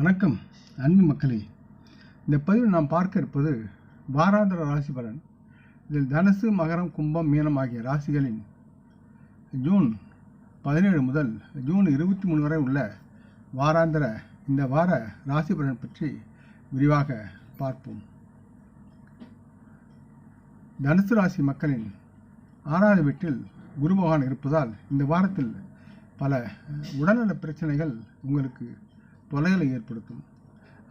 வணக்கம் அன்பு மக்களே. இந்த பதிவில் நாம் பார்க்க இருப்பது வாராந்திர ராசி பலன். இதில் தனுசு மகரம் கும்பம் மீனம் ஆகிய ராசிகளின் ஜூன் பதினேழு முதல் ஜூன் இருபத்தி மூணு வரை உள்ள வாராந்திர இந்த வார ராசி பலன் பற்றி விரிவாக பார்ப்போம். தனுசு ராசி மக்களின் ஆறாவது வீட்டில் குரு பகவான் இருப்பதால் இந்த வாரத்தில் பல உடல்நல பிரச்சனைகள் உங்களுக்கு தொலைகளை ஏற்படுத்தும்.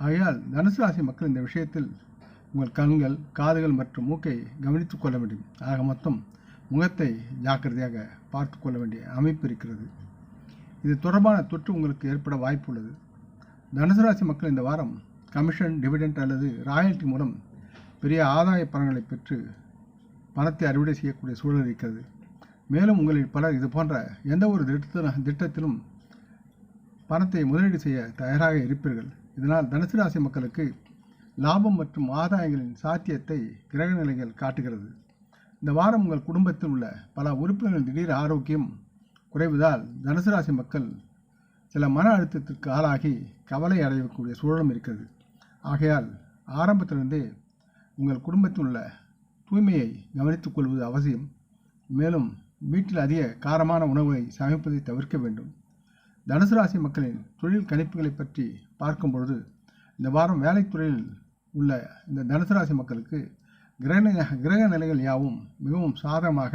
ஆகையால் தனுசு ராசி மக்கள் இந்த விஷயத்தில் உங்கள் கண்கள் காதுகள் மற்றும் மூக்கை கவனித்துக் கொள்ள வேண்டும். ஆக மொத்தம் முகத்தை ஜாக்கிரதையாக பார்த்து கொள்ள வேண்டிய அமைப்பு இருக்கிறது. இது தொடர்பான தொற்று உங்களுக்கு ஏற்பட வாய்ப்பு உள்ளது தனுசு ராசி மக்கள் இந்த வாரம் கமிஷன் டிவிடெண்ட் அல்லது ராயல்டி மூலம் பெரிய ஆதாய பலன்களை பெற்று பணத்தை அறுவடை செய்யக்கூடிய சூழல் இருக்கிறது. மேலும் உங்களில் பலர் இது போன்ற எந்த ஒரு திட்டத்திலும் திட்டத்திலும் பணத்தை முதலீடு செய்ய தயாராக இருப்பீர்கள். இதனால் தனுசு ராசி மக்களுக்கு லாபம் மற்றும் ஆதாயங்களின் சாத்தியத்தை கிரக நிலைகள் காட்டுகிறது. இந்த வாரம் உங்கள் குடும்பத்தில் உள்ள பல உறுப்பினர்கள் திடீர் ஆரோக்கியம் குறைவதால் தனுசு ராசி மக்கள் சில மன அழுத்தத்திற்கு ஆளாகி கவலை அடையக்கூடிய சூழலும் இருக்கிறது. ஆகையால் ஆரம்பத்திலிருந்தே உங்கள் குடும்பத்தில் உள்ள தூய்மையை கவனித்துக் கொள்வது அவசியம். மேலும் வீட்டில் அதிக காரமான உணவுகளை சமைப்பதை தவிர்க்க வேண்டும். தனுசு ராசி மக்களின் தொழில் கணிப்புகளை பற்றி பார்க்கும் பொழுது இந்த வாரம் வேலைத்துறையில் உள்ள இந்த தனுசு ராசி மக்களுக்கு கிரக கிரக நிலைகள் யாவும் மிகவும் சாதகமாக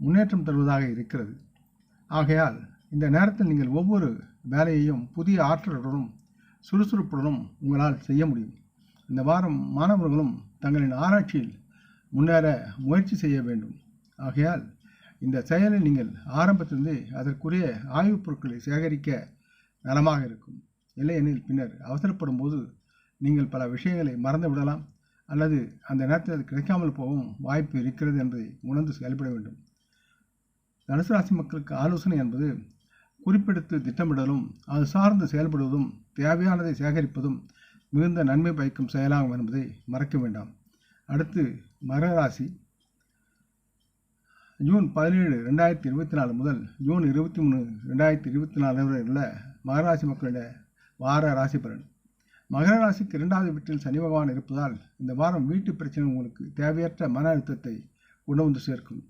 முன்னேற்றம் தருவதாக இருக்கிறது. ஆகையால் இந்த நேரத்தில் நீங்கள் ஒவ்வொரு வேலையையும் புதிய ஆற்றலுடனும் சுறுசுறுப்புடனும் உங்களால் செய்ய முடியும். இந்த வாரம் மாணவர்களும் தங்களின் ஆராய்ச்சியில் முன்னேற முயற்சி செய்ய வேண்டும். ஆகையால் இந்த செயலை நீங்கள் ஆரம்பத்திலிருந்தே அதற்குரிய ஆய்வுப் பொருட்களை சேகரிக்க நலமாக இருக்கும். இல்லையெனில் பின்னர் அவசரப்படும் போது நீங்கள் பல விஷயங்களை மறந்து விடலாம் அல்லது அந்த நேரத்தில் அது கிடைக்காமல் போகும் வாய்ப்பு இருக்கிறது என்பதை உணர்ந்து செயல்பட வேண்டும். தனுசு ராசி மக்களுக்கு ஆலோசனை என்பது குறிப்பெடுத்து திட்டமிடலும் அது சார்ந்து செயல்படுவதும் தேவையானதை சேகரிப்பதும் மிகுந்த நன்மை பயக்கும் செயலாகும் என்பதை மறக்க வேண்டாம். அடுத்து மகர ராசி. ஜூன் பதினேழு ரெண்டாயிரத்தி இருபத்தி நாலு முதல் ஜூன் இருபத்தி மூணு ரெண்டாயிரத்தி இருபத்தி நாலு வரை உள்ள மகராசி மக்களுடைய வார ராசி பலன். மகர ராசிக்கு இரண்டாவது வீட்டில் சனி பகவான் இருப்பதால் இந்த வாரம் வீட்டு பிரச்சனை உங்களுக்கு தேவையற்ற மன அழுத்தத்தை கொண்டு வந்து சேர்க்கும்.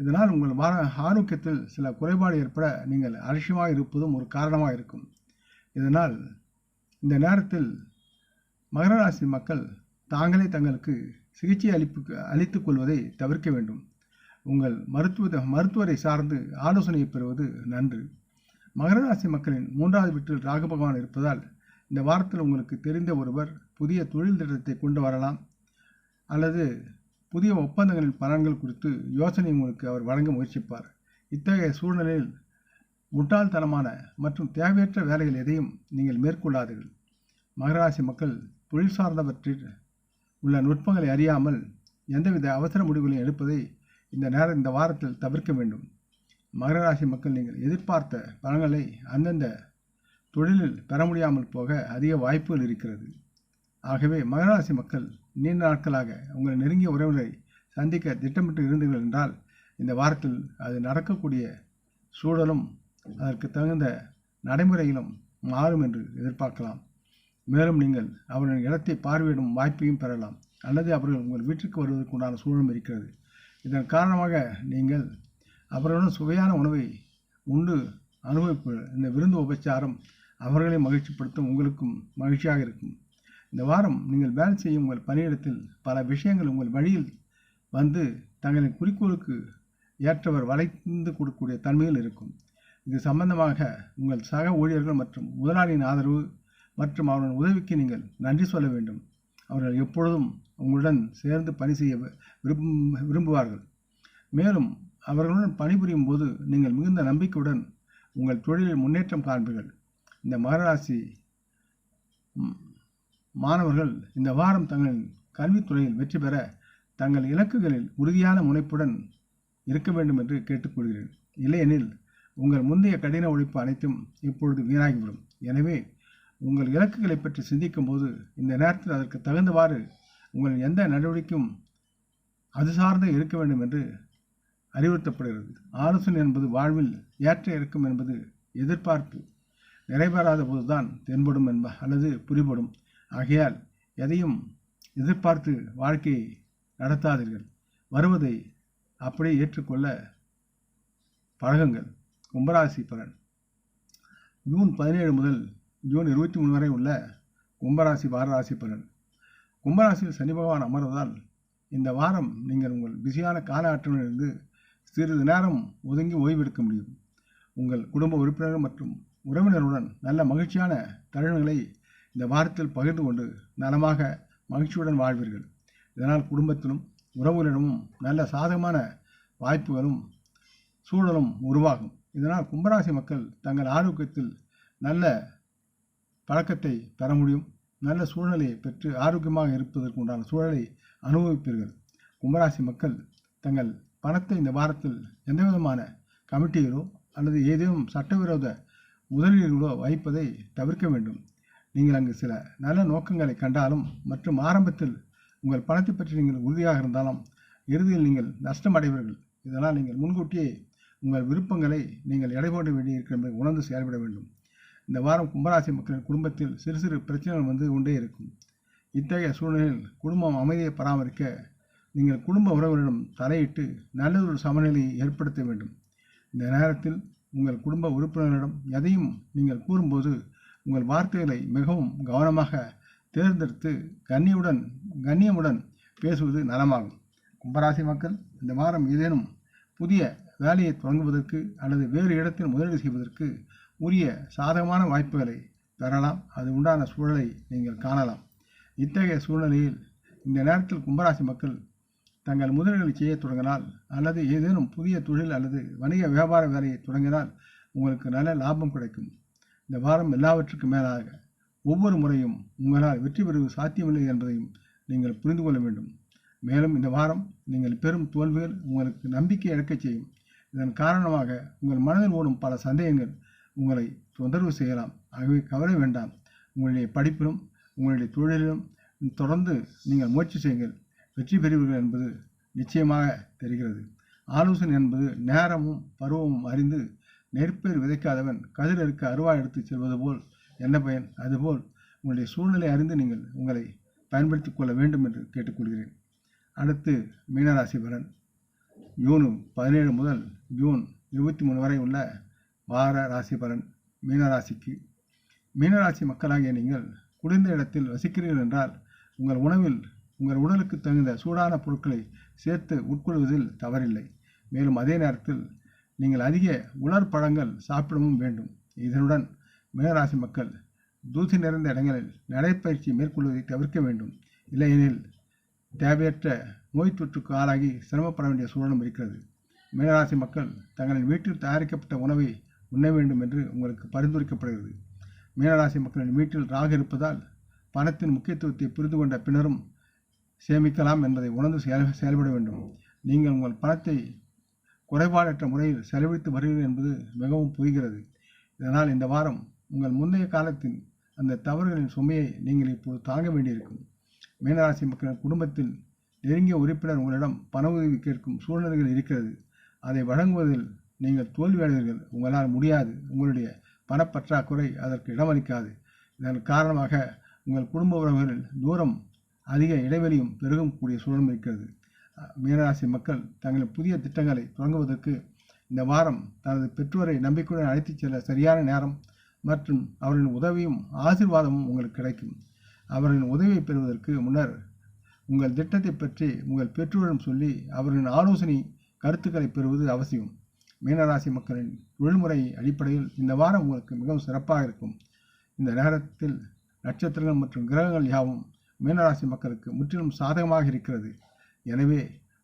இதனால் உங்கள் வார ஆரோக்கியத்தில் சில குறைபாடு ஏற்பட நீங்கள் அலட்சியமாக இருப்பதும் ஒரு காரணமாக இருக்கும். இதனால் இந்த நேரத்தில் மகர ராசி மக்கள் தாங்களே தங்களுக்கு சிகிச்சை அளிப்பு அளித்துக் கொள்வதை தவிர்க்க வேண்டும். உங்கள் மருத்துவ மருத்துவரை சார்ந்து ஆலோசனையை பெறுவது நன்று. மகர ராசி மக்களின் மூன்றாவது வீட்டில் ராகு பகவான் இருப்பதால் இந்த வாரத்தில் உங்களுக்கு தெரிந்த ஒருவர் புதிய தொழில் திட்டத்தை கொண்டு வரலாம். அல்லது புதிய ஒப்பந்தங்களின் பலன்கள் குறித்து யோசனை உங்களுக்கு அவர் வழங்க முயற்சிப்பார். இத்தகைய சூழ்நிலையில் முட்டாள்தனமான மற்றும் தேவையற்ற வேலைகள் எதையும் நீங்கள் மேற்கொள்ளாதீர்கள். மகராசி மக்கள் தொழில் சார்ந்தவற்றில் உள்ள நுட்பங்களை அறியாமல் எந்தவித அவசர முடிவுகளையும் எடுப்பதை இந்த நேரம் இந்த வாரத்தில் தவிர்க்க வேண்டும். மகர ராசி மக்கள் நீங்கள் எதிர்பார்த்த பலன்களை அந்தந்த தொழிலில் பெற முடியாமல் போக அதிக வாய்ப்புகள் இருக்கிறது. ஆகவே மகராசி மக்கள் நீண்ட நாட்களாக உங்கள் நெருங்கிய உறவினரை சந்திக்க திட்டமிட்டு இருந்தீர்கள் என்றால் இந்த வாரத்தில் அது நடக்கக்கூடிய சூழலும் அதற்கு தகுந்த நடைமுறையிலும் மாறும் என்று எதிர்பார்க்கலாம். மேலும் நீங்கள் அவர்களின் இடத்தை பார்வையிடும் வாய்ப்பையும் பெறலாம். அல்லது அவர்கள் உங்கள் வீட்டிற்கு வருவதற்குண்டான சூழலும் இருக்கிறது. இதன் காரணமாக நீங்கள் அவர்களுடன் சுவையான உணவை உண்டு அனுபவிப்பு இந்த விருந்து உபச்சாரம் அவர்களை மகிழ்ச்சிப்படுத்தும் உங்களுக்கும் மகிழ்ச்சியாக இருக்கும். இந்த வாரம் நீங்கள் வேலை செய்யும் உங்கள் பணியிடத்தில் பல விஷயங்கள் உங்கள் வழியில் வந்து தங்களின் குறிக்கோளுக்கு ஏற்றவர் வளைந்து கொடுக்கக்கூடிய தன்மையில் இருக்கும். இது சம்பந்தமாக உங்கள் சக ஊழியர்கள் மற்றும் முதலாளியின் ஆதரவு மற்றும் அவர்களின் உதவிக்கு நீங்கள் நன்றி சொல்ல வேண்டும். அவர்கள் எப்பொழுதும் உங்களுடன் சேர்ந்து பணி செய்ய விரும்பும் விரும்புவார்கள். மேலும் அவர்களுடன் பணிபுரியும் போது நீங்கள் மிகுந்த நம்பிக்கையுடன் உங்கள் தொழிலில் முன்னேற்றம் காண்பீர்கள். இந்த மகராசி மாணவர்கள் இந்த வாரம் தங்களின் கல்வித்துறையில் வெற்றி பெற தங்கள் இலக்குகளில் உறுதியான முனைப்புடன் இருக்க வேண்டும் என்று கேட்டுக்கொள்கிறேன் இல்லையெனில் உங்கள் முந்தைய கடின உழைப்பு அனைத்தும் இப்பொழுது வீணாகிவிடும். எனவே உங்கள் இலக்குகளை பற்றி சிந்திக்கும் போது இந்த நேரத்தில் அதற்கு தகுந்தவாறு உங்கள் எந்த நடவடிக்கையும் அது சார்ந்து இருக்க வேண்டும் என்று அறிவுறுத்தப்படுகிறது. ஆலோசனை என்பது வாழ்வில் ஏற்ற இருக்கும் என்பது எதிர்பார்ப்பு நிறைவேறாத போதுதான் தென்படும் என்ப அல்லது புரிபடும். ஆகையால் எதையும் எதிர்பார்த்து வாழ்க்கையை நடத்தாதீர்கள். வருவதை அப்படியே ஏற்றுக்கொள்ள பழகுங்கள். கும்பராசி பலன். ஜூன் பதினேழு முதல் ஜூன் இருபத்தி மூணு வரை உள்ள கும்பராசி வாரராசி பலன். கும்பராசியில் சனி பகவான் அமர்வதால் இந்த வாரம் நீங்கள் உங்கள் பிஸியான கால ஆற்றலிலிருந்து சிறிது நேரம் ஒதுங்கி ஓய்வெடுக்க முடியும். உங்கள் குடும்ப உறுப்பினர்கள் மற்றும் உறவினருடன் நல்ல மகிழ்ச்சியான தருணங்களை இந்த வாரத்தில் பகிர்ந்து கொண்டு நலமாக மகிழ்ச்சியுடன் வாழ்வீர்கள். இதனால் குடும்பத்திலும் உறவுகளிடமும் நல்ல சாதகமான வாய்ப்புகளும் சூழலும் உருவாகும். இதனால் கும்பராசி மக்கள் தங்கள் ஆரோக்கியத்தில் நல்ல பழக்கத்தை பெற முடியும். நல்ல சூழ்நிலையை பெற்று ஆரோக்கியமாக இருப்பதற்கு உண்டான சூழலை அனுபவிப்பீர்கள். கும்பராசி மக்கள் தங்கள் பணத்தை இந்த வாரத்தில் எந்த விதமான கமிட்டிகளோ அல்லது ஏதேனும் சட்டவிரோத முதலீடுகளோ வைப்பதை தவிர்க்க வேண்டும். நீங்கள் அங்கு சில நல்ல நோக்கங்களை கண்டாலும் மற்றும் ஆரம்பத்தில் உங்கள் பணத்தை பற்றி நீங்கள் உறுதியாக இருந்தாலும் இறுதியில் நீங்கள் நஷ்டம் அடைவீர்கள் இதனால் நீங்கள் முன்கூட்டியே உங்கள் விருப்பங்களை நீங்கள் எடை போட வேண்டியிருக்கும் உணர்ந்து செயல்பட வேண்டும். இந்த வாரம் கும்பராசி மக்களின் குடும்பத்தில் சிறு சிறு பிரச்சனைகள் வந்து கொண்டே இருக்கும். இத்தகைய சூழ்நிலையில் குடும்பம் அமைதியை பராமரிக்க நீங்கள் குடும்ப உறவுகளிடம் தலையிட்டு நல்லதொரு சமநிலையை ஏற்படுத்த வேண்டும். இந்த நேரத்தில் உங்கள் குடும்ப உறுப்பினர்களிடம் எதையும் நீங்கள் கூறும்போது உங்கள் வார்த்தைகளை மிகவும் கவனமாக தேர்ந்தெடுத்து கண்ணியுடன் கண்ணியமுடன் பேசுவது நலமாகும். கும்பராசி மக்கள் இந்த வாரம் ஏதேனும் புதிய வேலையை தொடங்குவதற்கு அல்லது வேறு இடத்தில் முதலீடு செய்வதற்கு உரிய சாதகமான வாய்ப்புகளை பெறலாம். அது உண்டான சூழலை நீங்கள் காணலாம். இத்தகைய சூழ்நிலையில் இந்த நேரத்தில் கும்பராசி மக்கள் தங்கள் முதலீடுகளை செய்ய தொடங்கினால் அல்லது ஏதேனும் புதிய தொழில் அல்லது வணிக வியாபார வேலையை தொடங்கினால் உங்களுக்கு நல்ல லாபம் கிடைக்கும். இந்த வாரம் எல்லாவற்றுக்கும் மேலாக ஒவ்வொரு முறையும் உங்களால் வெற்றி பெறுவது சாத்தியமில்லை என்பதையும் நீங்கள் புரிந்து கொள்ள வேண்டும். மேலும் இந்த வாரம் நீங்கள் பெறும் தோல்விகள் உங்களுக்கு நம்பிக்கை இழக்கச் செய்யும். இதன் காரணமாக உங்கள் மனதில் ஓடும் பல சந்தேகங்கள் உங்களை தொந்தரவு செய்யலாம். ஆகவே கவலை வேண்டாம். உங்களுடைய படிப்பிலும் உங்களுடைய தொழிலிலும் தொடர்ந்து நீங்கள் முயற்சி செய்யுங்கள். வெற்றி பெறுவீர்கள் என்பது நிச்சயமாக தெரிகிறது. ஆலோசனை என்பது நேரமும் பருவமும் அறிந்து நெற்பயிர் விதைக்காதவன் கதிர் இருக்க அருவா எடுத்துச் செல்வது போல் என்ன பயன்? அதுபோல் உங்களுடைய சூழ்நிலை அறிந்து நீங்கள் உங்களை பயன்படுத்தி கொள்ள வேண்டும் என்று கேட்டுக்கொள்கிறேன். அடுத்து மீனராசி பலன். ஜூன் பதினேழு முதல் ஜூன் இருபத்தி மூணு வரை உள்ள வார ராசி பலன் மீனராசிக்கு மீனராசி மக்களாகிய நீங்கள் குளிர்ந்த இடத்தில் வசிக்கிறீர்கள் என்றால் உங்கள் உணவில் உங்கள் உடலுக்கு தகுந்த சூடான பொருட்களை சேர்த்து உட்கொள்வதில் தவறில்லை. மேலும் அதே நேரத்தில் நீங்கள் அதிக உலர் பழங்கள் சாப்பிடவும் வேண்டும். இதனுடன் மீனராசி மக்கள் தூசி நிறைந்த இடங்களில் நடைப்பயிற்சி மேற்கொள்வதை தவிர்க்க வேண்டும். இல்லையெனில் தேவையற்ற நோய் தொற்றுக்கு ஆளாகி சிரமப்பட வேண்டிய சூழலும் இருக்கிறது. மீனராசி மக்கள் தங்களின் வீட்டில் தயாரிக்கப்பட்ட உணவை உண்ண வேண்டும் என்று உங்களுக்கு பரிந்துரைக்கப்படுகிறது. மீனராசி மக்களின் வீட்டில் ராகு இருப்பதால் பணத்தின் முக்கியத்துவத்தை புரிந்து கொண்ட பின்னரும் சேமிக்கலாம் என்பதை உணர்ந்து செயல் செயல்பட வேண்டும். நீங்கள் உங்கள் பணத்தை குறைபாடற்ற முறையில் செலவழித்து வருகிறீர்கள் என்பது மிகவும் புரிகிறது. இதனால் இந்த வாரம் உங்கள் முந்தைய காலத்தின் அந்த தவறுகளின் சுமையை நீங்கள் இப்போது தாங்க வேண்டியிருக்கும். மீனராசி மக்களின் குடும்பத்தில் நெருங்கிய உறுப்பினர் உங்களிடம் பண உதவி கேட்கும் சூழ்நிலைகள் இருக்கிறது. அதை வழங்குவதில் நீங்கள் தோல்வியடைவீர்கள். உங்களால் முடியாது. உங்களுடைய பணப்பற்றாக்குறை அதற்கு இடமளிக்காது. இதன் காரணமாக உங்கள் குடும்ப உறவுகளில் தூரம் அதிக இடைவெளியும் பெருகும் கூடிய சூழலும் இருக்கிறது. மீனராசி மக்கள் தங்களின் புதிய திட்டங்களை தொடங்குவதற்கு இந்த வாரம் தனது பெற்றோரை நம்பிக்கையுடன் அழைத்துச் செல்ல சரியான நேரம் மற்றும் அவர்களின் உதவியும் ஆசீர்வாதமும் உங்களுக்கு கிடைக்கும். அவர்களின் உதவியை பெறுவதற்கு முன்னர் உங்கள் திட்டத்தை பற்றி உங்கள் பெற்றோரிடம் சொல்லி அவர்களின் ஆலோசனை கருத்துக்களை பெறுவது அவசியம். மீனராசி மக்களின் தொழில்முறை அடிப்படையில் இந்த வாரம் உங்களுக்கு மிகவும் சிறப்பாக இருக்கும். இந்த நேரத்தில் நட்சத்திரங்கள் மற்றும் கிரகங்கள் யாவும் மீனராசி மக்களுக்கு முற்றிலும் சாதகமாக இருக்கிறது. எனவே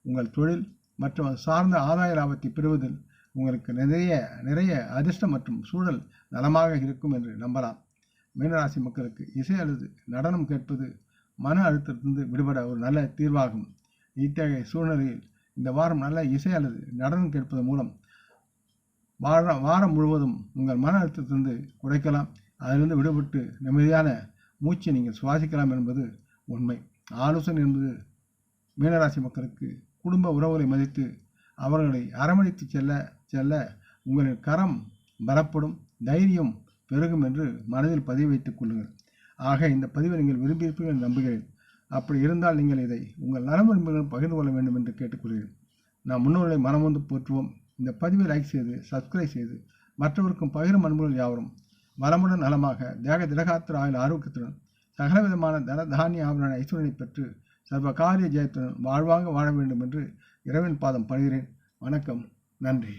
உங்கள் தொழில் மற்றும் அது சார்ந்த ஆதாய லாபத்தை பெறுவதில் உங்களுக்கு நிறைய நிறைய அதிர்ஷ்டம் மற்றும் சூழல் நலமாக இருக்கும் என்று நம்பலாம். மீனராசி மக்களுக்கு இசை அல்லது நடனம் கேட்பது மன அழுத்தத்திலிருந்து விடுபட ஒரு நல்ல தீர்வாகும். இத்தகைய சூழ்நிலையில் இந்த வாரம் நல்ல இசை அல்லது நடனம் கேட்பதன் மூலம் வார வாரம் முழுவதும் உங்கள் மன அழுத்தத்திலிருந்து குறைக்கலாம். அதிலிருந்து விடுபட்டு நிம்மதியான மூச்சை நீங்கள் சுவாசிக்கலாம் என்பது உண்மை. ஆலோசனை என்பது மீனராசி மக்களுக்கு குடும்ப உறவுகளை மதித்து அவர்களை அரவணைத்து செல்ல செல்ல உங்களின் கரம் பலப்படும் தைரியம் பெருகும் என்று மனதில் பதிவு வைத்துக் கொள்ளுங்கள். ஆக இந்த பதிவை நீங்கள் விரும்பியிருப்பீர்கள் என்று நம்புகிறேன். அப்படி இருந்தால் நீங்கள் இதை உங்கள் நலமுறைகளுடன் பகிர்ந்து கொள்ள வேண்டும் என்று கேட்டுக்கொள்கிறேன். நாம் முன்னோர்களை மனமுந்து போற்றுவோம். இந்த பதிவை லைக் செய்து சப்ஸ்கிரைப் செய்து மற்றவருக்கும் பகிரும் அன்புகள் யாவரும். வளமுடன் நலமாக தேக திடகாத்திர ஆயுள் ஆரோக்கியத்துடன் சகலவிதமான தன தானிய ஆவண ஐஸ்வரனை பெற்று சர்வ காரிய ஜெயத்துடன் வாழ்வாங்க வாழ வேண்டும் என்று இரவின் பாதம் பணிகிறேன். வணக்கம். நன்றி.